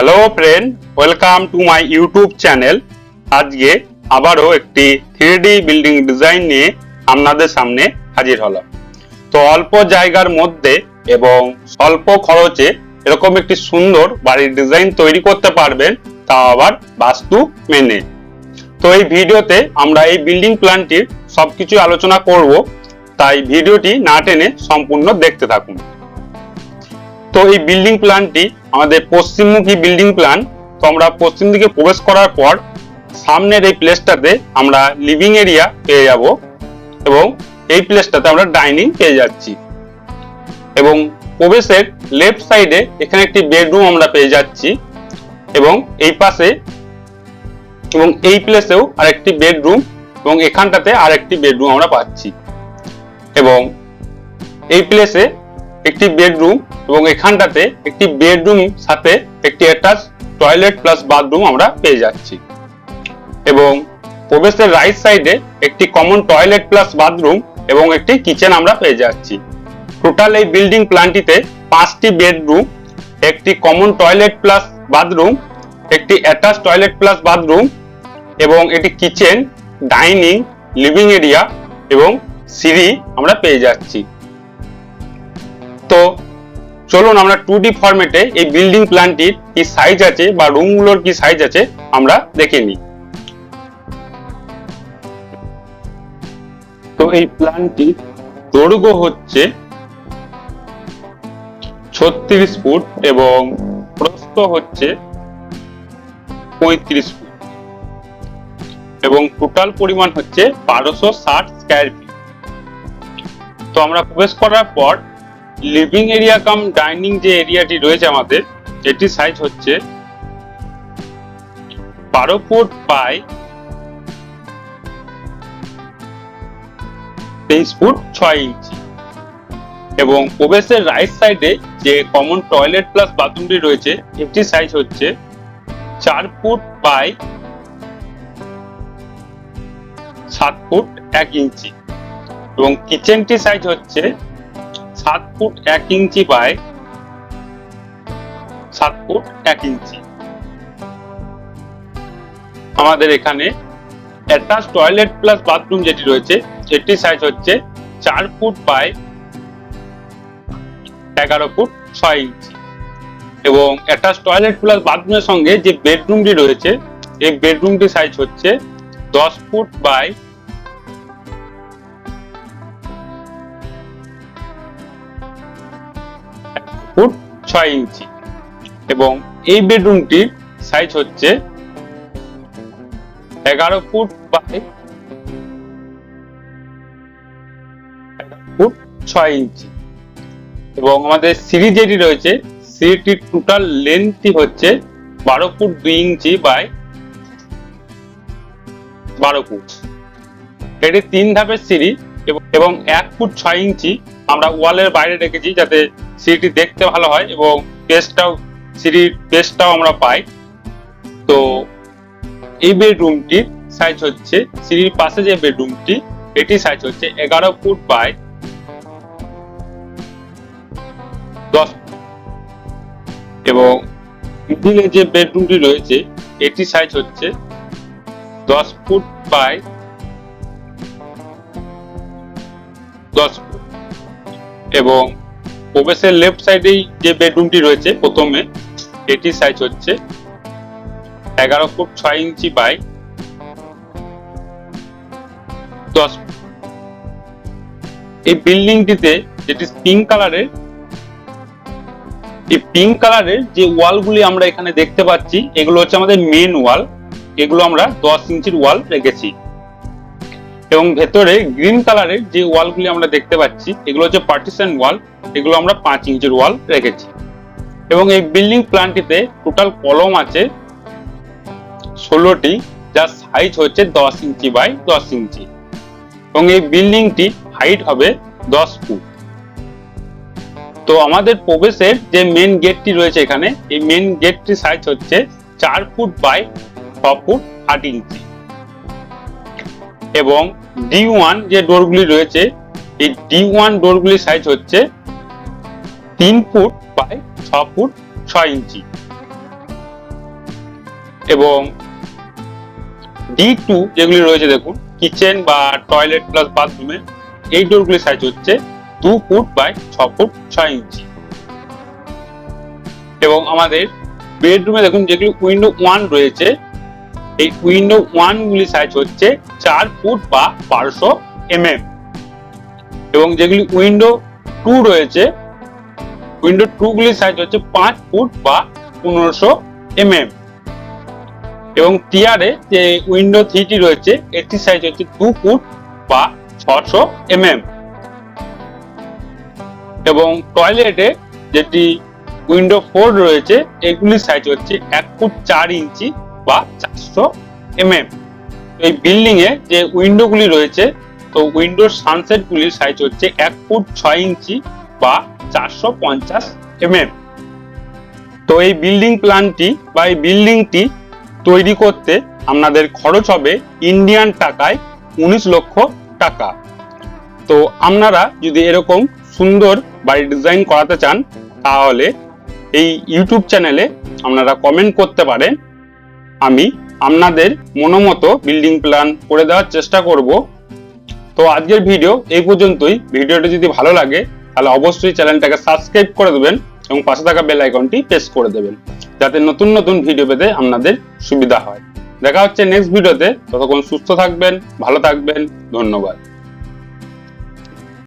Hello friend welcome to my YouTube channel আজকে আবারও একটি থ্রি বিল্ডিং ডিজাইন নিয়ে আপনাদের সামনে হাজির হলাম। তো অল্প জায়গার মধ্যে এবং স্বল্প খরচে এরকম একটি সুন্দর বাড়ির ডিজাইন তৈরি করতে পারবেন তা আবার বাস্তু মেনে। তো এই ভিডিওতে আমরা এই বিল্ডিং প্ল্যানটির সবকিছু আলোচনা করব, তাই ভিডিওটি না টেনে সম্পূর্ণ দেখতে থাকুন। তো এই বিল্ডিং প্ল্যানটি আমাদের পশ্চিমমুখী বিল্ডিং প্ল্যান তো আমরা পশ্চিম দিকে প্রবেশ করার পর সামনের এই প্লেসটাতে আমরা লিভিং এরিয়া পেয়ে যাব এবং এই প্লেসটাতে আমরা ডাইনিং পেয়ে যাচ্ছি। এবং প্রবেশের লেফট সাইডে এখানে একটি বেডরুম আমরা পেয়ে যাচ্ছি এবং এই পাশে এবং এই প্লেসেও আরেকটি বেডরুম এবং এখানটাতে আরেকটি বেডরুম আমরা পাচ্ছি। এবং এই প্লেসে একটি বেডরুম এবং এখানটাতে একটি বেডরুম সাথে একটি অ্যাটাচ টয়লেট প্লাস বাথরুম আমরা পেয়ে যাচ্ছি। এবং প্রবেশের রাইট সাইডে একটি কমন টয়লেট প্লাস বাথরুম এবং একটি কিচেন আমরা পেয়ে যাচ্ছি। টোটাল এই বিল্ডিং প্ল্যানটিতে পাঁচটি বেডরুম, একটি কমন টয়লেট প্লাস বাথরুম একটি অ্যাটাচ টয়লেট প্লাস বাথরুম এবং একটি কিচেন ডাইনিং লিভিং এরিয়া এবং সিঁড়ি আমরা পেয়ে যাচ্ছি। তো চলুন আমরা টু ডি ফরম্যাটে এই বিল্ডিং প্ল্যানটির কি সাইজ আছে বা রুমগুলোর কি সাইজ আছে আমরা দেখে নিই। তো এই প্ল্যানটির দৈর্ঘ্য হচ্ছে ছত্রিশ ফুট এবং প্রস্থ হচ্ছে পঁয়ত্রিশ ফুট এবং টোটাল পরিমাণ হচ্ছে বারোশো ষাট স্কোয়ার ফিট তো আমরা প্রবেশ করার পর লিভিং এরিয়া কাম ডাইনিং যে এরিয়াটি রয়েছে আমাদের এটির সাইজ হচ্ছে বারো ফুট বাই তেইশ ফুট ছয় ইঞ্চি। এবং প্রবেশের রাইট সাইডে যে কমন টয়লেট প্লাস বাথরুমটি রয়েছে এটির সাইজ হচ্ছে চার ফুট বাই সাত ফুট এক ইঞ্চি। এবং কিচেনটি সাইজ হচ্ছে সাত ফুট এক ইঞ্চি বাই সাত ফুট এক ইঞ্চি। আমাদের এখানে অ্যাটাচ টয়লেট প্লাস বাথরুম যেটি রয়েছে এটি সাইজ হচ্ছে চার ফুট বাই এগারো ফুট ছয় ইঞ্চি। এবং অ্যাটাচ টয়লেট প্লাস বাথরুমের সঙ্গে যে বেডরুমটি রয়েছে, এই বেডরুমটি সাইজ হচ্ছে দশ ফুট বাই ফুট ছয় ইঞ্চি। এবং এই বেডরুমটির সাইজ হচ্ছে এগারো ফুট বাই ফুট ছয় ইঞ্চি। এবং আমাদের সিঁড়ি যেটি রয়েছে, সিঁড়িটির টোটাল লেন্থটি হচ্ছে বারো ফুট দুই ইঞ্চি বাই বারো ফুট। এটি তিন ধাপের সিঁড়ি এবং- এক ফুট ছয় ইঞ্চি আমরা ওয়ালের বাইরে রেখেছি যাতে সিঁড়িটি দেখতে ভালো হয় এবং পেস্টটাও সিঁড়ির পেস্টটাও আমরা পাই তো এই বেডরুমটির সাইজ হচ্ছে, সিঁড়ির পাশে যে বেডরুমটি এটি সাইজ হচ্ছে এগারো ফুট বাই দশ। এবং মিডিলে যে বেডরুমটি রয়েছে, এটি সাইজ হচ্ছে দশ ফুট বাই দশ ফুট এবং প্রবেশের লেফট সাইডেই যে বেডরুমটি রয়েছে, প্রথমে এটি সাইজ হচ্ছে এগারো ফুট ছয় ইঞ্চি বাই দশ এই বিল্ডিংটিতে যেটি পিঙ্ক কালারের এই পিঙ্ক কালারের যে ওয়ালগুলি আমরা এখানে দেখতে পাচ্ছি, এগুলো হচ্ছে আমাদের মেন ওয়াল এগুলো আমরা দশ ইঞ্চির ওয়াল রেখেছি। এবং ভেতরে গ্রিন কালারের যে ওয়ালগুলি আমরা দেখতে পাচ্ছি, এগুলো হচ্ছে পার্টিশন ওয়াল এগুলো আমরা পাঁচ ইঞ্চির ওয়াল রেখেছি। এবং এই বিল্ডিং প্ল্যানটিতে টোটাল কলম আছে ষোলোটি যার সাইজ হচ্ছে দশ ইঞ্চি বাই দশ ইঞ্চি। এবং এই বিল্ডিংটি হাইট হবে দশ ফুট। তো আমাদের প্রবেশের যে মেন গেটটি রয়েছে এখানে, এই মেন গেটটি সাইজ হচ্ছে চার ফুট বাই ছ ফুট আট ইঞ্চি। এবং ডি ওয়ান যে ডোরগুলি রয়েছে, এই ডি ওয়ান ডোরগুলির সাইজ হচ্ছে তিন ফুট বাই ছ ফুট ছয় ইঞ্চি। এবং ডি টু যেগুলি রয়েছে দেখুন কিচেন বা টয়লেট প্লাস বাথরুমে এই ডোরগুলির সাইজ হচ্ছে দু ফুট বাই ছ ফুট ছয় ইঞ্চি। এবং আমাদের বেডরুমে দেখুন, যেগুলি উইন্ডো ওয়ান রয়েছে এই উইন্ডো ওয়ান গুলি সাইজ হচ্ছে চার ফুট বা বারোশো এম এবং যেগুলি উইন্ডো টু রয়েছে উইন্ডো টু গুলির সাইজ হচ্ছে পাঁচ ফুট বা পনেরোশো এম এবং টিয়ারে যে উইন্ডো থ্রিটি রয়েছে এটির সাইজ হচ্ছে দু ফুট বা ছশো এম এবং টয়লেটে যেটি উইন্ডো ফোর রয়েছে, এগুলির সাইজ হচ্ছে এক ফুট চার ইঞ্চি বা চারশো এম এই বিল্ডিং এ যে উইন্ডো গুলি রয়েছে, তো উইন্ডোর সানসেট গুলির সাইজ হচ্ছে এক ফুট ছয় ইঞ্চি বা চারশো পঞ্চাশ এম তো এই বিল্ডিং প্ল্যানটি বা এই বিল্ডিংটি তৈরি করতে আপনাদের খরচ হবে ইন্ডিয়ান টাকায় উনিশ লক্ষ টাকা। তো আপনারা যদি এরকম সুন্দর বাড়ি ডিজাইন করাতে চান, তাহলে এই ইউটিউব চ্যানেলে আপনারা কমেন্ট করতে পারেন। আমি আপনাদের মনোমতো বিল্ডিং প্ল্যান করে দেওয়ার চেষ্টা করব। তো আজকের ভিডিও এই পর্যন্তই। ভিডিওটি যদি ভালো লাগে, তাহলে অবশ্যই চ্যানেলটাকে সাবস্ক্রাইব করে দেবেন এবং পাশে থাকা বেল আইকনটি প্রেস করে দেবেন, যাতে নতুন নতুন ভিডিও পেতে আপনাদের সুবিধা হয়। দেখা হচ্ছে নেক্সট ভিডিওতে ততক্ষণ সুস্থ থাকবেন, ভালো থাকবেন। ধন্যবাদ।